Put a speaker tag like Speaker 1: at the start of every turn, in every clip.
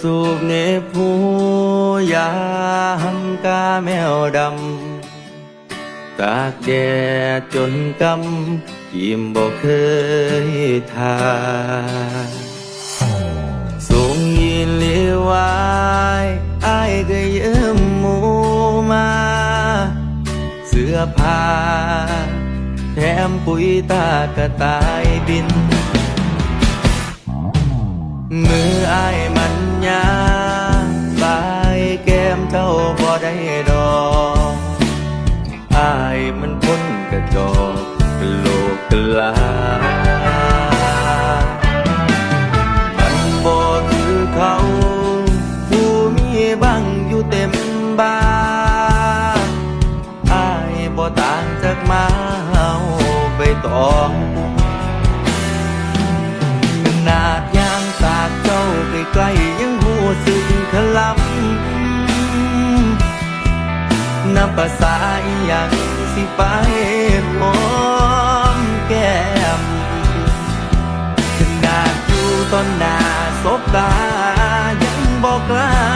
Speaker 1: สูบเนผู้ยามกาแมวดำ ตากแดดจนกำกิมบอกเคยทาสูงยินเลียวายอายก็เยืมหมูมา เสื้อผ้าแถมปุ๋ยตากระต่ายบิน มืออายมันยาบายแก้มเจ้าบ่ได้ดอกอายมันพ้นกระจอกกะโลกกะลา มันบ่คือเขา ผู้มีบังอยู่เต็มบ้านอายบ่ต่างจากมาเฮาไปตองำภาษาอีหยังสิไปหอมแก้มขนาดอยู่ต้นหน้าศบตายังบอกลา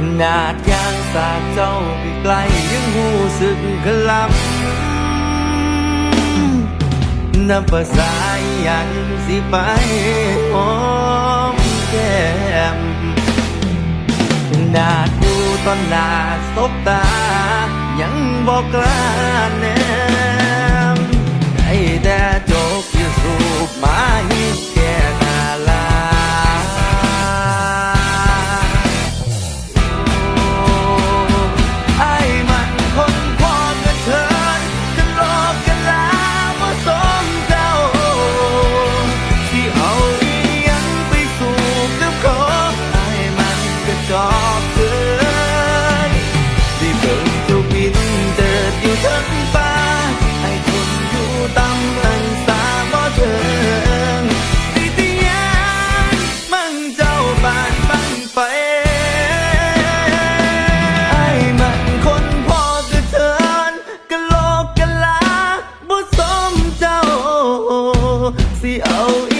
Speaker 1: ขนาดยางสากเจ้าไปไกลยังหูสึกขลำนับภาษาอหยังสิไปหอมแก้มขนาดอยู่ตอนหน้าสบตา ยังบอกกล้าแนมได้แต่โจกอยู่สูบมา C O E.